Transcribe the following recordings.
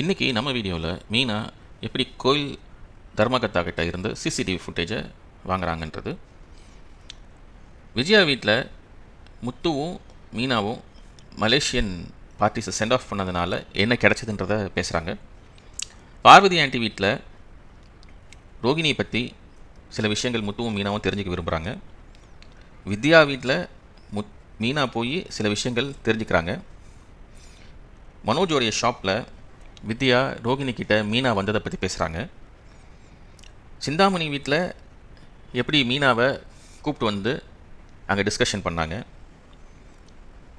இன்றைக்கி நம்ம வீடியோவில் மீனா எப்படி கோயில் தர்மகத்தா கிட்ட இருந்து சிசிடிவி ஃபுட்டேஜை வாங்குறாங்கன்றது. விஜயா வீட்டில் முத்துவும் மீனாவும் மலேசியன் பார்ட்டிஸை சென்ட் ஆஃப் பண்ணதுனால என்ன கிடைச்சதுன்றத பேசுகிறாங்க பார்வதி ஆண்டி வீட்டில் ரோகிணியை பற்றி சில விஷயங்கள் முத்துவும் மீனாவும் தெரிஞ்சுக்க விரும்புகிறாங்க வித்யா வீட்டில் முத் மீனா போய் சில விஷயங்கள் தெரிஞ்சுக்கிறாங்க. மனோஜோடைய ஷாப்பில் வித்யா ரோகிணி கிட்ட மீனா வந்ததை பற்றி பேசுகிறாங்க சிந்தாமணி வீட்டில் எப்படி மீனாவை கூப்பிட்டு வந்து அங்கே டிஸ்கஷன் பண்ணாங்க.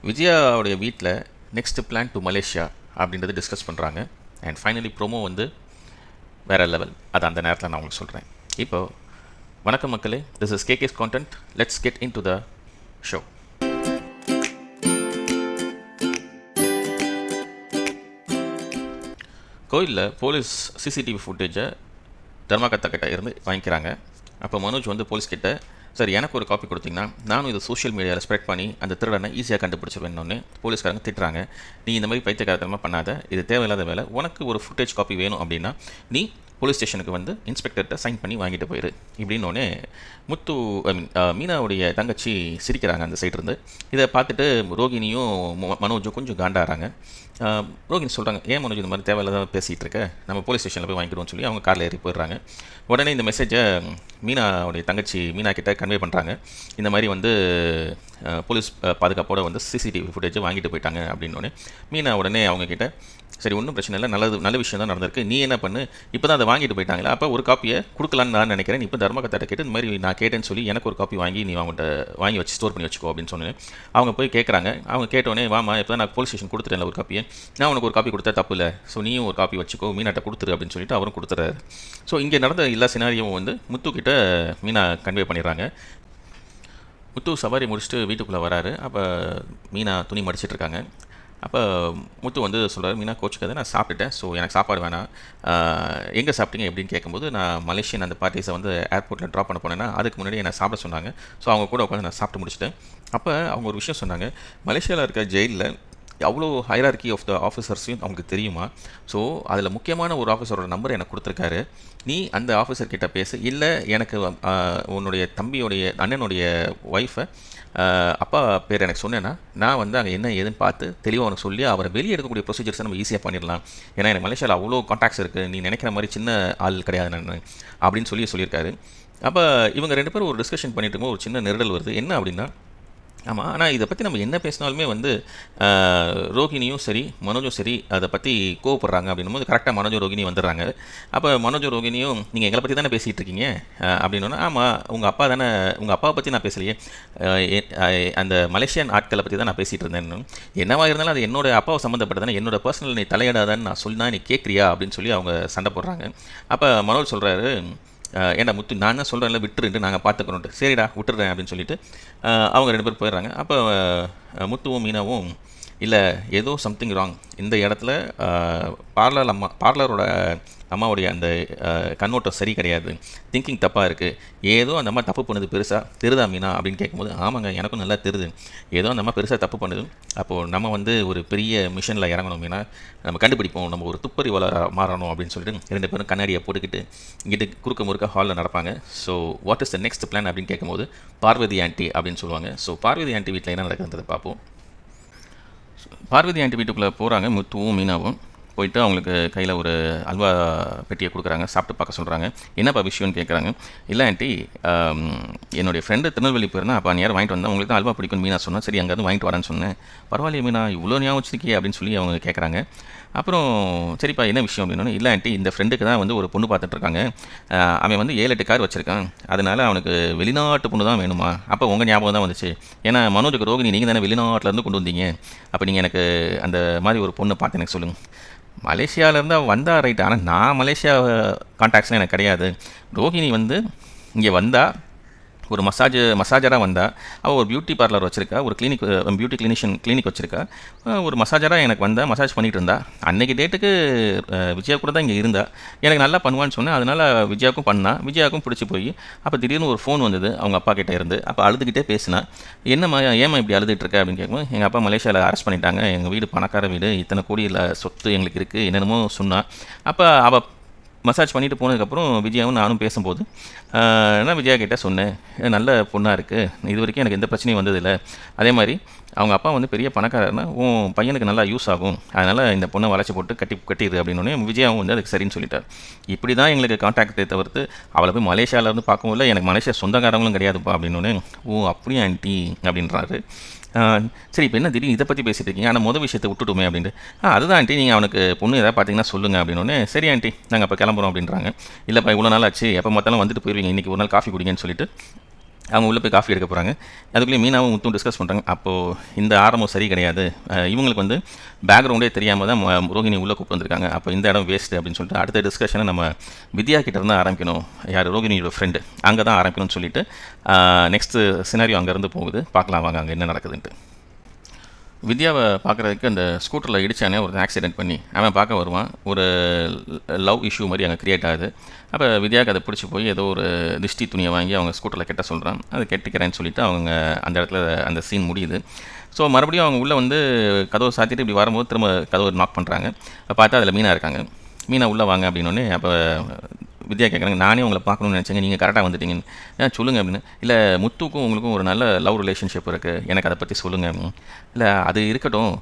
விஜயாவுடைய வீட்டில் நெக்ஸ்ட் பிளான் டு மலேசியா அப்படின்றத டிஸ்கஸ் பண்ணுறாங்க அண்ட் ஃபைனலி ப்ரோமோ வந்து வேறு லெவல் அது அந்த நேரத்தில் நான் உங்களுக்கு சொல்கிறேன் இப்போது வணக்கம் மக்களே this is KK's content let's get into the show show கோயிலில் போலீஸ் சிசிடிவி ஃபுட்டேஜை தர்மாகத்தா கிட்ட இருந்து வாங்கிக்கிறாங்க. அப்போ மனோஜ் வந்து போலீஸ் கிட்ட சார் எனக்கு ஒரு காப்பி கொடுத்தீங்கன்னா நானும் இதை சோஷியல் மீடியாவில் ஸ்ப்ரெட் பண்ணி அந்த திருடனை ஈஸியாக கண்டுபிடிச்சிருவேன்னு போலீஸ்காரங்க திட்டுறாங்க. நீ இந்த மாதிரி பைத்தியகாரத்தனமாக பண்ணாத. இது தேவையில்லாத வேலை. உனக்கு ஒரு ஃபுட்டேஜ் காப்பி வேணும் அப்படின்னா நீ போலீஸ் ஸ்டேஷனுக்கு வந்து இன்ஸ்பெக்டர்கிட்ட சைன் பண்ணி வாங்கிட்டு போயிரு. இப்படின்னோடனே முத்து ஐ மீன் மீனாவுடைய தங்கச்சி சிரிக்கிறாங்க அந்த சைடு இருந்து இதை பார்த்துட்டு ரோகிணியும் மனோஜும் கொஞ்சம் காண்டாகிறாங்க ரோகிணி சொல்கிறாங்க ஏன் மனோஜ் இந்த மாதிரி தேவையில்லாத பேசிகிட்டு இருக்க நம்ம போலீஸ் ஸ்டேஷனில் போய் வாங்கிடுவோம்னு சொல்லி அவங்க காரில் ஏறி போயிடுறாங்க. உடனே இந்த மெசேஜை மீனாவுடைய தங்கச்சி மீனா கிட்ட கன்வே பண்ணுறாங்க இந்த மாதிரி வந்து போலீஸ் பாதுகாப்போடு பாதுகாப்போட வந்து சிசிடிவி ஃபுட்டேஜை வாங்கிட்டு போயிட்டாங்க. அப்படின்னோடனே மீனா உடனே அவங்கக்கிட்ட சரி ஒன்றும் பிரச்சனை இல்லை. நல்லது நல்ல விஷயம் தான் நடந்திருக்கு. நீ என்ன பண்ணு? இப்போ தான் அதை வாங்கிட்டு போயிட்டாங்களா? அப்போ ஒரு காப்பியை கொடுக்கலான்னு நான் நினைக்கிறேன். நீ இப்போ தர்மகத்தாட்ட கேட்டு இந்த மாதிரி நான் கேட்டேன்னு சொல்லி எனக்கு ஒரு காப்பி வாங்கி நீ அவங்கள்ட்ட வாங்கி வச்சு ஸ்டோர் பண்ணி வச்சுக்கோ அப்படின்னு சொன்னேன். அவங்க போய் கேட்குறாங்க அவங்க கேட்டோடனே வாமா இப்போ தான் நான் போலீஸ் ஸ்டேஷன் கொடுத்துட்டேன் ஒரு காப்பியை நான் உனக்கு ஒரு காப்பி கொடுத்தா தப்பு இல்லை. ஸோ நீயும் ஒரு காப்பி வச்சுக்கோ. மீனாட்ட கொடுத்துரு அப்படின்னு சொல்லிட்டு அவரும் கொடுத்துறாரு. ஸோ இங்கே நடந்த எல்லா சினாரியும் வந்து முத்துக்கிட்ட மீனா கன்வே பண்ணிடுறாங்க. முத்து சவாரி முடிச்சுட்டு வீட்டுக்குள்ளே வராரு. அப்போ மீனா துணி மடிச்சிட்ருக்காங்க அப்போ முத்து வந்து சொல்கிறார் மீனா கோச்சுக்காத நான் சாப்பிட்டுட்டேன். ஸோ எனக்கு சாப்பாடு வேணாம். எங்கே சாப்பிட்டீங்க? எப்படின்னு கேட்கும்போது நான் மலேசியன் அந்த பார்ட்டிஸை வந்து ஏர்போர்ட்டில் ட்ராப் பண்ண போனேன்னா அதுக்கு முன்னாடி என்னை சாப்பிட சொன்னாங்க. ஸோ அவங்க கூட உட்காந்து நான் சாப்பிட்டு முடிச்சுட்டேன். அப்போ அவங்க ஒரு விஷயம் சொன்னாங்க மலேசியாவில் இருக்க ஜெயிலில் அவ்வளோ ஹைரார்கி ஆஃப் த ஆஃபீஸர்ஸையும் அவங்களுக்கு தெரியுமா? ஸோ அதில் முக்கியமான ஒரு ஆஃபீஸரோட நம்பர் எனக்கு கொடுத்துருக்காரு. நீ அந்த ஆஃபீஸர்கிட்ட பேசு. இல்லை எனக்கு உன்னுடைய தம்பியோடைய அண்ணனுடைய ஒய்ஃபை அப்பா பேர் எனக்கு சொன்னேன்னா நான் வந்து அங்கே என்ன ஏதுன்னு பார்த்து தெளிவாக அவனுக்கு சொல்லி அவரை வெளியே எடுக்கக்கூடிய ப்ரொசீஜர்ஸை நம்ம ஈஸியாக பண்ணிடலாம். ஏன்னா எனக்கு மலேசியாவில் அவ்வளோ காண்டாக்ட்ஸ் இருக்குது நீ நினைக்கிற மாதிரி சின்ன ஆள் கிடையாது நான். அப்படின்னு சொல்லி சொல்லியிருக்காரு. அப்போ இவங்க ரெண்டு பேரும் ஒரு டிஸ்கஷன் பண்ணிட்டு இருக்கும்போது ஒரு சின்ன நெருடல் வருது. என்ன அப்படின்னா ஆமாம் ஆனால் இதை பற்றி நம்ம என்ன பேசினாலுமே வந்து ரோகிணியும் சரி மனோஜும் சரி அதை பற்றி கோவப்படுறாங்க அப்படின்னும் போது கரெக்டாக மனோஜோ ரோகிணி வந்துடுறாங்க. அப்போ மனோஜ் ரோகிணியும் நீங்கள் எங்களை பற்றி தானே பேசிகிட்டு இருக்கீங்க? அப்படின்னா ஆமாம் உங்கள் அப்பா தானே உங்கள் அப்பாவை பற்றி நான் பேசலையே. அந்த மலேசியன் ஆட்களை பற்றி தான் நான் பேசிகிட்டு இருந்தேன் என்னவாக இருந்தாலும் அது என்னோட அப்பாவை சம்மந்தப்பட்டதானே என்னோட பர்சனல் நீ தலையிடாதான்னு நான் சொன்னா நீ கேட்குறியா? அப்படின்னு சொல்லி அவங்க சண்டை போடுறாங்க. அப்போ மனோஜ் சொல்கிறாரு ஏன்டா முத்து நான் தான் சொல்கிறேன்ல விட்டுருன்ட்டு நாங்கள் பார்த்துக்கிறோன்ட்டு சரிடா விட்டுறேன் அப்படின்னு சொல்லிட்டு அவங்க ரெண்டு பேர் போயிடுறாங்க. அப்போ முத்துவும் மீனாவும் இல்லை ஏதோ சம்திங் ராங் இந்த இடத்துல பார்லர் அம்மா பார்லரோட அம்மாவுடைய அந்த கண்ணோட்டம் சரி கிடையாது. திங்கிங் தப்பாக இருக்குது ஏதோ அந்த அம்மா தப்பு பண்ணுது பெருசாக திருதா மீனா? அப்படின்னு கேட்கும்போது ஆமாங்க எனக்கும் நல்லா தெரியுது. ஏதோ அந்த அம்மா பெருசாக தப்பு பண்ணுது. அப்போது நம்ம வந்து ஒரு பெரிய மிஷனில் இறங்கணும் மீனா. நம்ம கண்டுபிடிப்போம். நம்ம ஒரு துப்பறிவாளர் மாறணும். அப்படின்னு சொல்லிட்டு ரெண்டு பேரும் கண்ணாடியை போட்டுக்கிட்டு இங்கிட்டு குறுக்க முறுக்க ஹாலில் நடப்பாங்க. So what is the next plan அப்படின்னு கேட்கும்போது பார்வதி ஆண்டி அப்படின்னு சொல்லுவாங்க. ஸோ பார்வதி ஆண்டி வீட்டில் என்ன நடக்குதுன்றதை பார்ப்போம். பார்வதி ஆண்டி வீட்டுக்குள்ளே போகிறாங்க முத்துவும் மீனாவும். போயிட்டு அவங்களுக்கு கையில் ஒரு அல்வா பெட்டியை கொடுக்குறாங்க சாப்பிட்டு பார்க்க சொல்கிறாங்க என்னப்பா விஷயம்னு கேட்குறாங்க இல்லை ஆண்டி என்னுடைய ஃப்ரெண்டு திருநெல்வேலி போயிருந்தா அப்போ நேரம் வாங்கிட்டு வந்தால் உங்களுக்கு தான் அல்வா பிடிக்கும் மீனா சொன்னேன் சரி அங்கேருந்து வாங்கிட்டு வரேன்னு சொன்னேன். பரவாயில்லையே மீனா இவ்வளோ ஞாபகம் வச்சிருக்கே அப்படின்னு சொல்லி அவங்க கேட்குறாங்க அப்புறம் சரிப்பா என்ன விஷயம் அப்படின்னு இல்லை ஆண்டி இந்த ஃப்ரெண்டுக்கு தான் வந்து ஒரு பொண்ணு பார்த்துட்ருக்காங்க அவன் வந்து ஏழு எட்டு கார் வச்சுருக்கான். அதனால அவனுக்கு வெளிநாட்டு பொண்ணு தான் வேணுமா? அப்போ உங்கள் ஞாபகம் தான் வந்துச்சு. ஏன்னா மனோஜுக்கு ரோகிணி நீங்கள் தானே வெளிநாட்டிலேருந்து கொண்டு வந்தீங்க. அப்போ நீங்கள் எனக்கு அந்த மாதிரி ஒரு பொண்ணு பார்த்து எனக்கு சொல்லுங்கள் மலேசியாவிலேருந்து அவள் வந்தால் ரைட் ஆனால் நான் மலேசியா கான்டாக்ட்ஸ்லாம் எனக்கு கிடையாது. ரோகிணி வந்து இங்கே வந்தால் ஒரு மசாஜ் மசாஜராக வந்தால் அவள் ஒரு பியூட்டி பார்லர் வச்சுருக்கா ஒரு கிளினிக் பியூட்டி கிளினிஷியன் கிளினிக் வச்சுருக்கா. ஒரு மசாஜராக எனக்கு வந்தால் மசாஜ் பண்ணிகிட்டு இருந்தா. அன்றைக்கி டேட்டுக்கு விஜயா கூட தான் இங்கே இருந்தா. எனக்கு நல்லா பண்ணுவான்னு சொன்னேன். அதனால் விஜயாவுக்கும் பண்ணா. விஜயாவுக்கும் பிடிச்சி போய் அப்போ திடீர்னு ஒரு ஃபோன் வந்தது அவங்க அப்பா கிட்டே இருந்து. அப்போ அழுதுகிட்டே பேசினா என்னம்மா ஏமா இப்படி அழுதுகிட்டு இருக்க? அப்படின்னு கேட்கும் எங்கள் அப்பா மலேசியாவில் அரெஸ்ட் பண்ணிட்டாங்க. எங்கள் வீடு பணக்கார வீடு. இத்தனை கோடியில் சொத்து எங்களுக்கு இருக்குது என்னென்னமோ சொன்னால் அப்போ அவள் மசாஜ் பண்ணிட்டு போனதுக்கப்புறம் விஜயாவும் நானும் பேசும்போது ஆஹ், நான் விஜயா கிட்டே சொன்னேன்? நல்ல பொண்ணாக இருக்குது இது வரைக்கும் எனக்கு எந்த பிரச்சனையும் வந்ததில்லை. அதே மாதிரி அவங்க அப்பா வந்து பெரிய பணக்காரர்னா உன் பையனுக்கு நல்லா யூஸ் ஆகும். அதனால் இந்த பொண்ணை வளைச்சி போட்டு கட்டி கட்டிடு அப்படின்னோடனே விஜயாவும் வந்து அதுக்கு சரின்னு சொல்லிட்டார். இப்படி தான் எங்களுக்கு காண்டாக்டை தவிர்த்து அவளை போய் மலேசியாவிலேருந்து பார்க்கும்போது எனக்கு மலேசியா சொந்தக்காரங்களும் கிடையாதுப்பா அப்படின்னோடனே ஓ அப்படியே ஆண்டி அப்படின்றாரு. சரி இப்போ என்ன திடீர்னு இதை பற்றி பேசிட்டு இருக்கீங்க? ஆனால் மொதல் விஷயத்தை விட்டுட்டுமே அப்படின்ட்டு. ஆ அதுதான் ஆண்டி நீங்கள் அவனுக்கு பொண்ணு ஏதாவது பார்த்தீங்கன்னா சொல்லுங்கள் அப்படின்னு சரி ஆண்டி நாங்கள் அப்போ கிளம்புறோம் அப்படின்றாங்க. இல்லைப்பா இவ்வளோ நாள் ஆச்சு. எப்போ பார்த்தாலும் வந்துட்டு போயிருவீங்க. இன்றைக்கி ஒரு நாள் காஃபி குடிங்கன்னு சொல்லிட்டு அவங்க உள்ளே போய் காஃபி எடுக்க போகிறாங்க அதுக்குள்ளேயே மீனாவும் முத்தும் டிஸ்கஸ் பண்ணுறாங்க அப்போது இந்த ஆரம்பம் சரி கிடையாது. இவங்களுக்கு வந்து பேக்ரவுண்டே தெரியாமல் தான் ம- உள்ளே கூப்பிட்டு வந்திருக்காங்க. அப்போ இந்த இடம் வேஸ்ட்டு அப்படின்னு சொல்லிட்டு அடுத்த டிஸ்கஷனை நம்ம வித்யா கிட்ட இருந்து ஆரம்பிக்கணும். யார்? ரோகிணியோட ஃப்ரெண்டு அங்கே தான் ஆரம்பிக்கணும்னு சொல்லிட்டு நெக்ஸ்ட்டு சினாரியோ அங்கேருந்து போகுது. பார்க்கலாம் வாங்க அங்கே என்ன நடக்குதுன்ட்டு. வித்யாவை பார்க்குறதுக்கு அந்த ஸ்கூட்டரில் இடித்தானே ஒரு ஆக்சிடென்ட் பண்ணி அவன் பார்க்க வருவான். ஒரு லவ் இஷ்யூ மாதிரி அங்கே க்ரியேட் ஆகுது. அப்போ வித்யாவுக்கு அதை பிடிச்சி போய் ஏதோ ஒரு திஷ்டி துணியை வாங்கி அவங்க ஸ்கூட்டரில் கெட்ட சொல்கிறான் அதை கெட்டிக்கிறேன்னு சொல்லிட்டு அவங்க அந்த இடத்துல அந்த சீன் முடியுது. ஸோ மறுபடியும் அவங்க உள்ளே வந்து கதவை சாத்திட்டு இப்படி வரும்போது திரும்ப கதவை நாக் பண்ணுறாங்க பார்த்தா அதில் மீனாக இருக்காங்க. மீனா உள்ளே வாங்க அப்படின்னோடனே அப்போ வித்யா கேட்குறாங்க நானே உங்களை பார்க்கணும்னு நினச்சேங்க. நீங்கள் கரெக்டாக வந்துட்டீங்கன்னு. சொல்லுங்கள் அப்படின்னு. இல்லை முத்துக்கும் உங்களுக்கும் ஒரு நல்ல லவ் ரிலேஷன்ஷிப் இருக்குது எனக்கு அதை பற்றி சொல்லுங்கள் அப்படின்னு. இல்லை அது இருக்கட்டும்.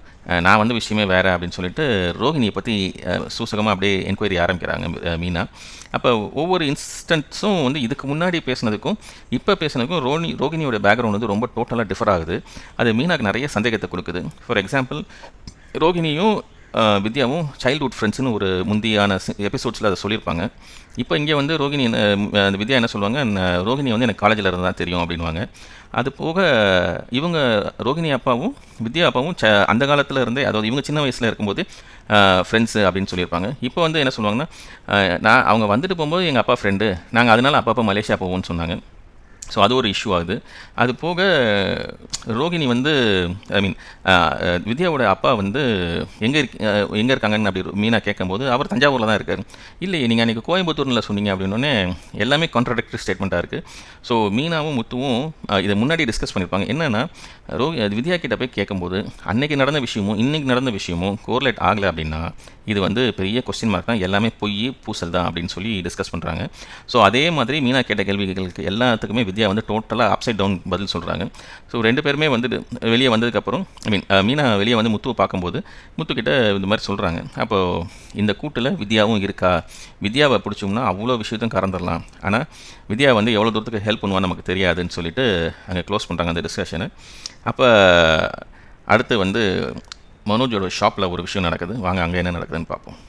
நான் வந்த விஷயமே வேறு அப்படின்னு சொல்லிட்டு ரோஹிணியை பற்றி சூசகமாக அப்படியே என்கொயரி ஆரம்பிக்கிறாங்க மீனா. அப்போ ஒவ்வொரு இன்ஸ்டன்ட்ஸும் வந்து இதுக்கு முன்னாடி பேசினதுக்கும் இப்போ பேசினதுக்கும் ரோனி ரோகிணியோட பேக்ரவுண்ட் வந்து ரொம்ப டோட்டலாக டிஃபர் ஆகுது. அது மீனாக்கு நிறைய சந்தேகத்தை கொடுக்குது. ஃபார் எக்ஸாம்பிள் ரோகிணியும் வித்யாவும் சைல்ட்ஹுட் ஃப்ரெண்ட்ஸ்னு ஒரு முந்தியான எபிசோட்ஸில் அதை சொல்லியிருப்பாங்க. இப்போ இங்கே வந்து ரோகிணி அந்த வித்யா என்ன சொல்லுவாங்க ரோகிணி வந்து எனக்கு காலேஜில் இருந்து தான் தெரியும் அப்படின்வாங்க அது போக இவங்க ரோகிணி அப்பாவும் வித்யா அப்பாவும் ச அந்த காலத்தில் இருந்தே அதாவது இவங்க சின்ன வயசில் இருக்கும்போது ஃப்ரெண்ட்ஸு அப்படின்னு சொல்லியிருப்பாங்க. இப்போ வந்து என்ன சொல்லுவாங்கன்னா நான் அவங்க வந்துட்டு போகும்போது எங்கள் அப்பா ஃப்ரெண்டு நாங்கள் அதனால அப்பப்போ மலேசியா போவோம்னு சொன்னாங்க. ஸோ அது ஒரு இஷ்யூ ஆகுது. அது போக ரோகிணி வந்து ஐ மீன் வித்யாவோட அப்பா வந்து எங்கே இருக்க எங்கே இருக்காங்கன்னு அப்படி மீனா கேட்கும்போது அவர் தஞ்சாவூரில் தான் இருக்கார். இல்லையே நீங்கள் அன்றைக்கி கோயம்புத்தூரில் சொன்னீங்க அப்படின்னோடனே எல்லாமே கான்ட்ரடிக்டரி ஸ்டேட்மெண்ட்டாக இருக்குது ஸோ மீனாவும் முத்துவும் இதை முன்னாடி டிஸ்கஸ் பண்ணியிருப்பாங்க. என்னென்னா ரோஹி அது வித்யா கிட்ட போய் கேட்கும்போது அன்றைக்கி நடந்த விஷயமும் இன்றைக்கி நடந்த விஷயமும் கோர்லேட் ஆகலை அப்படின்னா இது வந்து பெரிய கொஸ்டின் மார்க் தான். எல்லாமே பொய் பூசல் தான் அப்படின்னு சொல்லி டிஸ்கஸ் பண்ணுறாங்க ஸோ அதே மாதிரி மீனா கேட்ட கேள்விகளுக்கு எல்லாத்துக்குமே வித்யா வந்து டோட்டலாக அப்சைட் டவுன் பதில் சொல்கிறாங்க ஸோ ரெண்டு பேருமே வந்துட்டு வெளியே வந்ததுக்கப்புறம் ஐ மீன் மீனா வெளியே வந்து முத்துவை பார்க்கும்போது முத்துக்கிட்ட இந்த மாதிரி சொல்கிறாங்க அப்போது இந்த கூட்டில் வித்யாவும் இருக்கா? வித்யாவை பிடிச்சோம்னா அவ்வளோ விஷயத்தையும் கறந்துடலாம். ஆனால் வித்யா வந்து எவ்வளோ தூரத்துக்கு ஹெல்ப் பண்ணுவான்னு நமக்கு தெரியாதுன்னு சொல்லிட்டு அங்கே க்ளோஸ் பண்ணுறாங்க அந்த டிஸ்கஷனை அப்போ அடுத்து வந்து மனோஜோட ஷாப்பில் ஒரு விஷயம் நடக்குது. வாங்க அங்கே என்ன நடக்குதுன்னு பார்ப்போம்.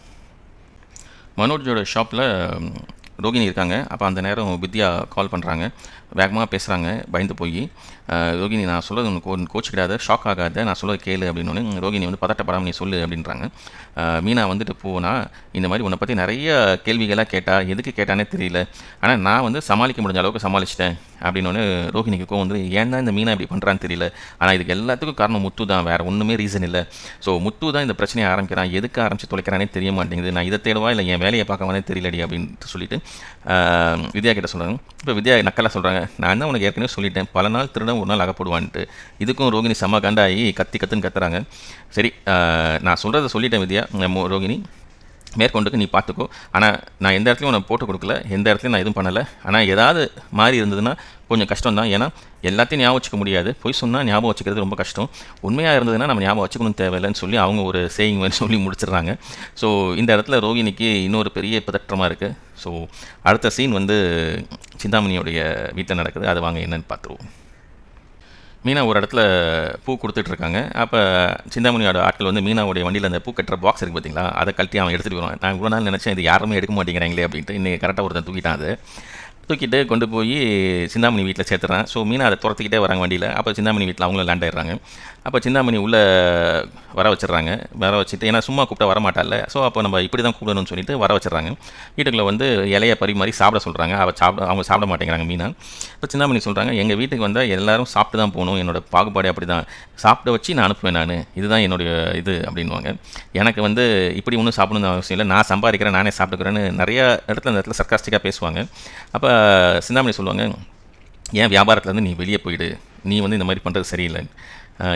மனோஜோட ஷாப்பில் ரோகிணி இருக்காங்க. அப்போ அந்த நேரம் வித்யா கால் பண்ணுறாங்க வேகமாக பேசுகிறாங்க பயந்து போய் ரோகிணி நான் சொல்கிறது உனக்கு ஒன்று கோச்சிக்கிடாத ஷாக் ஆகாத நான் சொல்ல கேளு அப்படின்னு ரோகிணி வந்து பதட்டப்படாமல் நீ சொல்லு அப்படின்றாங்க. மீனா வந்துட்டு போனால் இந்த மாதிரி உன்னை பற்றி நிறைய கேள்விகளாக கேட்டால் எதுக்கு கேட்டானே தெரியல. ஆனால் நான் வந்து சமாளிக்க முடிஞ்ச அளவுக்கு சமாளிச்சிட்டேன் அப்படின்னு ரோஹிணிக்கு கோவம் வந்து ஏன் தான் இந்த மீனா இப்படி பண்ணுறான்னு தெரியல. ஆனால் இதுக்கு எல்லாத்துக்கும் காரணம் முத்து தான். வேறு ஒன்றுமே ரீசன் இல்லை. ஸோ முத்து தான் இந்த பிரச்சனையை ஆரம்பிக்கிறான். எதுக்கு ஆரம்பித்து தொலைக்கிறானே தெரிய மாட்டேங்குது. நான் இதை தேடுவா? இல்லை என் வேலையை பார்க்கவானே தெரியலடி அப்படின்ட்டு சொல்லிட்டு வித்யா கிட்ட சொல்கிறாங்க இப்போ வித்யா நக்கலாக சொல்கிறாங்க நான் தான் உனக்கு ஏற்கனவே சொல்லிட்டேன். பல நாள் திருடன் ஒரு நாள் அகப்படுவான்ட்டு. இதுக்கும் ரோகிணி செம்ம காண்டாகி கத்தி கத்துன்னு கத்துறாங்க. சரி நான் சொல்கிறத சொல்லிட்டேன் வித்யா. ரோகிணி மேற்கொண்டுக்கு நீ பார்த்துக்கோ ஆனால் நான் எந்த இடத்துலையும் உனக்கு போட்டு கொடுக்கல. எந்த இடத்துலையும் நான் எதுவும் பண்ணலை. ஆனால் ஏதாவது மாறி இருந்ததுன்னா கொஞ்சம் கஷ்டம் தான். ஏன்னா எல்லாத்தையும் ஞாபகம் வச்சுக்க முடியாது. பொய் சொன்னால் ஞாபகம் வச்சுக்கிறது ரொம்ப கஷ்டம். உண்மையாக இருந்ததுன்னா நம்ம ஞாபகம் வச்சுக்கணும் தேவையில்லைன்னு சொல்லி அவங்க ஒரு சேயிங் மாதிரி சொல்லி முடிச்சிடுறாங்க. ஸோ இந்த இடத்துல ரோகிணிக்கு இன்னொரு பெரிய பதற்றமாக இருக்குது ஸோ அடுத்த சீன் வந்து சிந்தாமணியோடைய வீட்டில் நடக்குது. அது வாங்க என்னன்னு பார்த்துருவோம். மீனா ஒரு இடத்துல பூ கொடுத்துட்ருக்காங்க. அப்போ சிந்தாமணியோட ஆட்கள் வந்து மீனாவுடைய வண்டியில் அந்த பூ கட்டுற பாக்ஸ் இருக்குது பார்த்தீங்களா அதை கழட்டி அவன் எடுத்துகிட்டு வருவான் நான் இவ்வளோ நாள் நினச்சேன் இது யாருமே எடுக்க மாட்டேங்கிறாங்களே அப்படின்ட்டு. இன்றைக்கி கரெக்டாக ஒருத்தன் தூக்கிட்டான் அது. தூக்கிட்டு கொண்டு போய் சிந்தாமணி வீட்டில் சேர்த்துறான் ஸோ மீனா அதை துரத்திக்கிட்டே வராங்க வண்டியில். அப்போ சிந்தாமணி வீட்டில் அவங்களும் லேண்ட் ஆயிடுறாங்க. அப்போ சிந்தாமணி உள்ளே வர வச்சிடுறாங்க. வர வச்சுட்டு ஏன்னா சும்மா கூப்பிட்டா வரமாட்டால ஸோ அப்போ நம்ம இப்படி தான் கூப்பிடணும்னு சொல்லிட்டு வர வச்சிடுறாங்க. வீட்டுக்குள்ளே வந்து இலைய பரிமாறி சாப்பிட சொல்கிறாங்க அவள் சாப்பிட அவங்க சாப்பிட மாட்டேங்கிறாங்க மீனா. இப்போ சிந்தாமணி சொல்கிறாங்க எங்கள் வீட்டுக்கு வந்தால் எல்லோரும் சாப்பிட்டு தான் போகணும். என்னோட பாகுபாடு அப்படி தான் சாப்பிட வச்சு நான் அனுப்புவேன் நான். இதுதான் என்னுடைய இது அப்படின்வாங்க எனக்கு வந்து இப்படி ஒன்றும் சாப்பிடணும்னு அவசியம் இல்லை. நான் சம்பாதிக்கிறேன் நானே சாப்பிட்டுக்கிறேன்னு நிறைய இடத்துல அந்த இடத்துல சர்க்காஸ்டிக்காக பேசுவாங்க. அப்போ சிந்தாமணி சொல்லுவாங்க ஏன் வியாபாரத்துலேருந்து நீ வெளியே போயிடு? நீ வந்து இந்த மாதிரி பண்ணுறது சரியில்லை.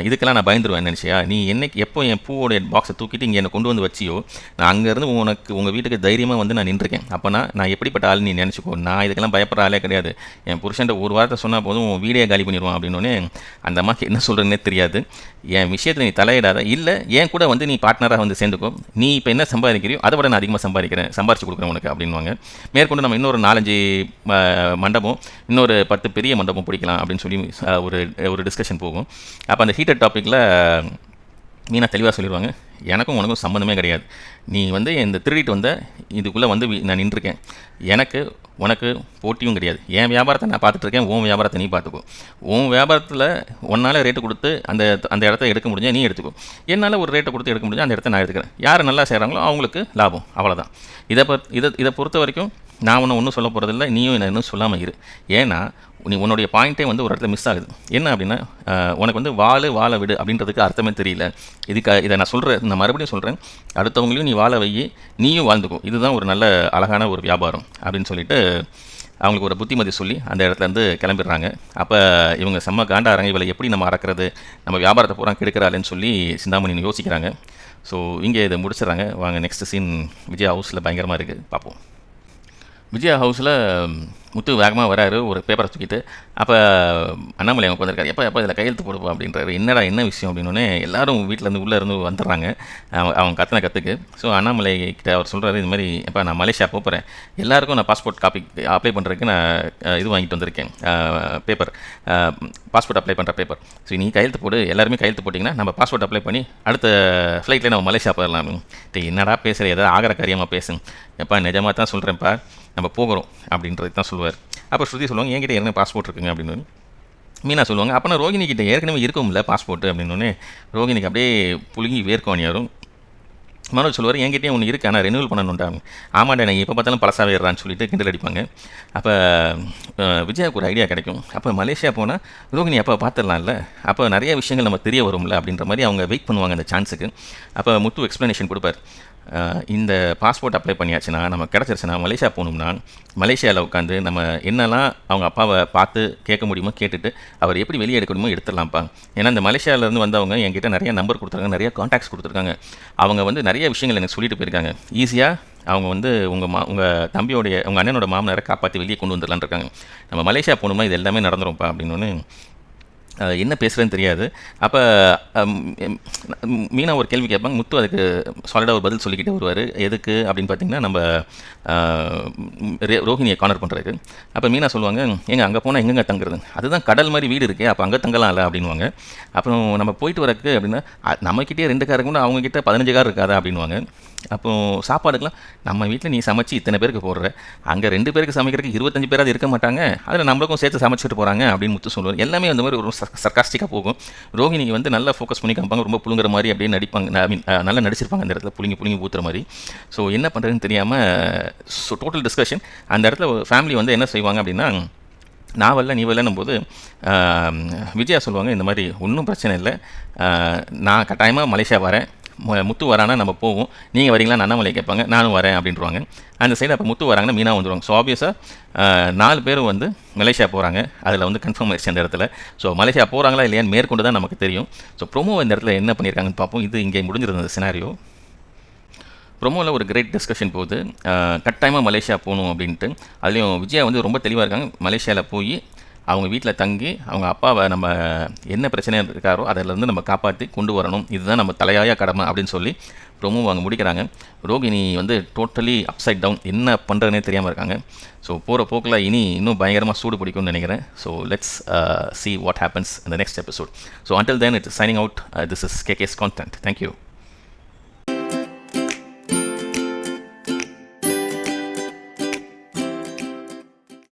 இதுக்கெல்லாம் நான் பயந்துருவேன் நினச்சியா? நீ என்னைக்கு எப்போ என் பூவோடைய பாக்ஸை தூக்கிட்டு இங்கே என்னை கொண்டு வந்து வச்சியோ நான் அங்கேருந்து உனக்கு உங்கள் வீட்டுக்கு தைரியமாக வந்து நான் நின்றுருக்கேன். அப்போனா நான் எப்படிப்பட்ட ஆள் நீ நினச்சிக்கோ. நான் இதுக்கெல்லாம் பயப்படுற ஆளே கிடையாது. என் புருஷன்ட்ட ஒரு வாரத்தை சொன்னால் போதும் உன் வீடியோ காலி பண்ணிடுவான் அப்படின்னோடனே அந்த அம்மாக்கு என்ன சொல்கிறேன்னே தெரியாது. என் விஷயத்தில் நீ தலையிடாத. இல்லை என் கூட வந்து நீ பார்ட்னராக வந்து சேர்ந்துக்கோ. நீ இப்போ என்ன சம்பாதிக்கிறியோ அதை விட நான் அதிகமாக சம்பாதிக்கிறேன். சம்பாரிச்சு கொடுக்குறேன் உனக்கு அப்படின்வாங்க மேற்கொண்டு நம்ம இன்னொரு நாலஞ்சு மண்டபம் இன்னொரு பத்து பெரிய மண்டபம் பிடிக்கலாம் அப்படின்னு சொல்லி ஒரு ஒரு டிஸ்கஷன் போகும். அப்போ அந்த ஹீட்டட் டாப்பிக்கில் மீனா தெளிவாக சொல்லிடுவாங்க எனக்கும் உனக்கும் சம்மந்தமே கிடையாது. நீ வந்து இந்த திருடிட்டு வந்த இதுக்குள்ளே வந்து நான் நின்றுருக்கேன். எனக்கு உனக்கு போட்டியும் கிடையாது. என் வியாபாரத்தை நான் பார்த்துட்ருக்கேன். உன் வியாபாரத்தை நீ பார்த்துக்கோ. உன் வியாபாரத்தில் உன்னால் ரேட்டு கொடுத்து அந்த அந்த இடத்த எடுக்க முடிஞ்சால் நீ எடுத்துக்கோ. என்னால் ஒரு ரேட்டை கொடுத்து எடுக்க முடிஞ்சால் அந்த இடத்த நான் எடுத்துக்கிறேன். யார் நல்லா செய்கிறாங்களோ அவங்களுக்கு லாபம். அவ்வளோதான் இதை பொறுத் இதை இதை பொறுத்த வரைக்கும் நான் ஒன்று ஒன்றும் சொல்ல போகிறதில்ல நீயும் என்ன இன்னும் சொல்லாமல் இரு. ஏன்னா நீ உன்னுடைய பாயிண்ட்டே வந்து ஒரு இடத்துல மிஸ் ஆகுது. என்ன அப்படின்னா உனக்கு வந்து வாழு வாழ விடு அப்படின்றதுக்கு அர்த்தமே தெரியல. இதுக்கு இதை நான் சொல்கிறேன் நான் மறுபடியும் சொல்கிறேன் அடுத்தவங்களையும் நீ வாழ வை நீயும் வாழ்ந்துக்கும் இதுதான் ஒரு நல்ல அழகான ஒரு வியாபாரம் அப்படின்னு சொல்லிட்டு அவங்களுக்கு ஒரு புத்திமதி சொல்லி அந்த இடத்துல இருந்து கிளம்பிடுறாங்க. அப்போ இவங்க செம்ம காண்டாரங்க இவளை எப்படி நம்ம அறக்கிறது நம்ம வியாபாரத்தை பூரா கெடுக்கிறாளேன்னு சொல்லி சிந்தாமணி யோசிக்கிறாங்க. ஸோ இங்கே இதை முடிச்சிடுறாங்க. வாங்க நெக்ஸ்ட் சீன் விஜய் ஹவுஸில் பயங்கரமாக இருக்குது பார்ப்போம். விஜயா ஹவுஸில் முத்து வேகமாக வராரு ஒரு பேப்பரை தூக்கிட்டு அப்போ அண்ணாமலை அவங்க வந்திருக்காரு எப்போ எப்போ இதில் கையெழுத்து போடுப்பா அப்படின்றாரு. என்னடா என்ன விஷயம் அப்படின்னோடனே எல்லாரும் வீட்டிலேருந்து உள்ளே இருந்து வந்துடுறாங்க. அவன் அவங்க கத்தின கற்றுக்கு ஸோ அண்ணாமலை கிட்ட அவர் சொல்கிறாரு இது மாதிரி எப்போ நான் மலேசியா போகிறேன் எல்லாருக்கும் நான் பாஸ்போர்ட் காப்பி அப்ளை பண்ணுறதுக்கு நான் இது வாங்கிட்டு வந்திருக்கேன். பேப்பர் பாஸ்போர்ட் அப்ளை பண்ணுற பேப்பர் ஸோ நீ கையெழுத்து போடு. எல்லாருமே கையெழுத்து போட்டிங்கன்னா நம்ம பாஸ்போர்ட் அப்ளை பண்ணி அடுத்த ஃப்ளைட்டில் நம்ம மலேசியா போயிடலாம். அப்படின்னு என்னடா பேசுகிற ஏதாவது ஆகிற காரியமாக பேசுங்க. எப்பா நிஜமாக தான் சொல்கிறேன்ப்பா நம்ம போகிறோம். அப்படின்றது தான் சொல்லுவார். அப்போ ஸ்ருதி சொல்லுவாங்க என்கிட்ட ஏற்கனவே பாஸ்போர்ட் இருக்குங்க அப்படின்னு மீனா சொல்லுவாங்க அப்போ நான் ரோகிணி ஏற்கனவே இருக்கும்ல பாஸ்போர்ட் அப்படின்னோடனே ரோகிணிக்கு அப்படியே புழுங்கி வேர்க்கும் யாரும் மனோஜ் சொல்லுவார் என்கிட்டயும் ஒன்று இருக்குது ஆனால் ரெனியூவல் பண்ணணும்டா. ஆமாண்டா நான் எப்போ பார்த்தாலும் பழசாவேறான்னு சொல்லிட்டு கிண்டல் அடிப்பாங்க. அப்போ விஜயாவுக்கு ஒரு ஐடியா கிடைக்கும். அப்போ மலேசியா போனால் ரோகிணி அப்போ பார்த்துடலாம்ல. அப்போ நிறைய விஷயங்கள் நம்ம தெரிய வரும்ல அப்படின்ற மாதிரி அவங்க வெயிட் பண்ணுவாங்க அந்த சான்ஸுக்கு அப்போ முத்து எக்ஸ்ப்ளனேஷன் கொடுப்பார். இந்த பாஸ்போர்ட் அப்ளை பண்ணியாச்சுன்னா நம்ம கிடச்சிருச்சுன்னா மலேசியா போகணும்னா மலேசியாவில் உட்காந்து நம்ம என்னெல்லாம் அவங்க அப்பாவை பார்த்து கேட்க முடியுமோ கேட்டுட்டு அவர் எப்படி வெளியே எடுக்க முடியுமோ எடுத்துடலாம்ப்பா. ஏன்னா இந்த மலேசியாவிலேருந்து வந்தவங்க என்கிட்ட நிறைய நம்பர் கொடுத்துருக்காங்க நிறைய காண்டாக்ட்ஸ் கொடுத்துருக்காங்க. அவங்க வந்து நிறைய விஷயங்கள் எனக்கு சொல்லிட்டு போயிருக்காங்க. ஈஸியாக அவங்க வந்து உங்கள் மா உங்கள் தம்பியோடைய உங்கள் அண்ணனோட மாமனாரை காப்பாற்றி வெளியே கொண்டு வந்துடலான் இருக்காங்க. நம்ம மலேசியா போகணும்னா இது எல்லாமே நடந்துரும்ப்பா அப்படின்னு என்ன பேசுகிறேன்னு தெரியாது. அப்போ மீனா ஒரு கேள்வி கேட்பாங்க. முத்து அதுக்கு சாலிடாக ஒரு பதில் சொல்லிக்கிட்டே வருவார். எதுக்கு அப்படின்னு பார்த்தீங்கன்னா நம்ம ரே- ரோஹிணியை கார்னர் பண்ணுறதுக்கு அப்போ மீனா சொல்லுவாங்க எங்கே அங்கே போனால் எங்கெங்க தங்குறது? அதுதான் கடல் மாதிரி வீடு இருக்கே அப்போ அங்கே தங்கலாம் இல்லை அப்படின்வாங்க அப்புறம் நம்ம போயிட்டு வரக்கு அப்படின்னா நம்மக்கிட்டே ரெண்டு கார் இருக்குன்னா அவங்கக்கிட்ட பதினஞ்சு கார் இருக்காதா அப்படின்வாங்க அப்போது சாப்பாடுக்கெலாம் நம்ம வீட்டில் நீ சமைச்சு இத்தனை பேருக்கு போடுற அங்கே ரெண்டு பேருக்கு சமைக்கிறதுக்கு இருபத்தஞ்சு பேராது இருக்க மாட்டாங்க அதில் நம்மளுக்கும் சேர்த்து சமைச்சிட்டு போகிறாங்க அப்படின்னு முத்து சொல்லுவார். எல்லாமே அந்த மாதிரி ஒரு சர்க்காஸ்டிக்காக போகும். ரோஹிணி வந்து நல்லா ஃபோக்கஸ் பண்ணி காமிப்பாங்க ரொம்ப புழுங்குற மாதிரி அப்படியே நடிப்பாங்க ஐ மீன் நல்லா நடிச்சிருப்பாங்க அந்த இடத்துல புளிங்கி புழுங்கி ஊற்றுற மாதிரி. ஸோ என்ன பண்ணுறதுன்னு தெரியாமல் ஸோ டோட்டல் டிஸ்கஷன் அந்த இடத்துல ஃபேமிலி வந்து என்ன செய்வாங்க அப்படின்னா நான் வரல நீ வரலன்னும் போது விஜயா சொல்லுவாங்க இந்த மாதிரி ஒன்றும் பிரச்சனை இல்லை நான் கட்டாயமாக மலேசியா வரேன் முத்து வரானா நம்ம போவோம். நீங்கள் வரீங்களா? அண்ணாமலை கேட்பாங்க? நானும் வரேன் அப்படின்றவாங்க. அந்த சைடு அப்போ முத்து வராங்கன்னா மீனா வந்துடுவாங்க ஸோ ஆப்வியஸாக நாலு பேரும் வந்து மலேசியா போகிறாங்க அதில் வந்து கன்ஃபார்ம் ஆயிடுச்சு அந்த இடத்துல. ஸோ மலேசியா போகிறாங்களா இல்லையான்னு மேற்கொண்டு தான் நமக்கு தெரியும். ஸோ ப்ரோமோ இந்த இடத்துல என்ன பண்ணியிருக்காங்கன்னு பார்ப்போம். இது இங்கே முடிஞ்சிருந்த சினாரியோ ப்ரொமோவில் ஒரு கிரேட் டிஸ்கஷன் போகுது. கட்டாயமாக மலேசியா போகணும் அப்படின்ட்டு. அதுலேயும் விஜயா வந்து ரொம்ப தெளிவாக இருக்காங்க. மலேசியாவில் போய் அவங்க வீட்டில் தங்கி அவங்க அப்பாவை நம்ம என்ன பிரச்சனை இருக்காரோ அதிலேருந்து நம்ம காப்பாற்றி கொண்டு வரணும். இதுதான் நம்ம தலையாய கடமை அப்படின்னு சொல்லி ப்ரொமோ அவங்க முடிக்கிறாங்க. ரோகிணி வந்து டோட்டலி அப்சைட் டவுன் என்ன பண்ணுறதுனே தெரியாமல் இருக்காங்க. ஸோ போகிற போக்கில் இனி இன்னும் பயங்கரமாக சூடு பிடிக்கும்னு நினைக்கிறேன். So let's see what happens இந்த next episode so until then it's signing out this is K K's content thank you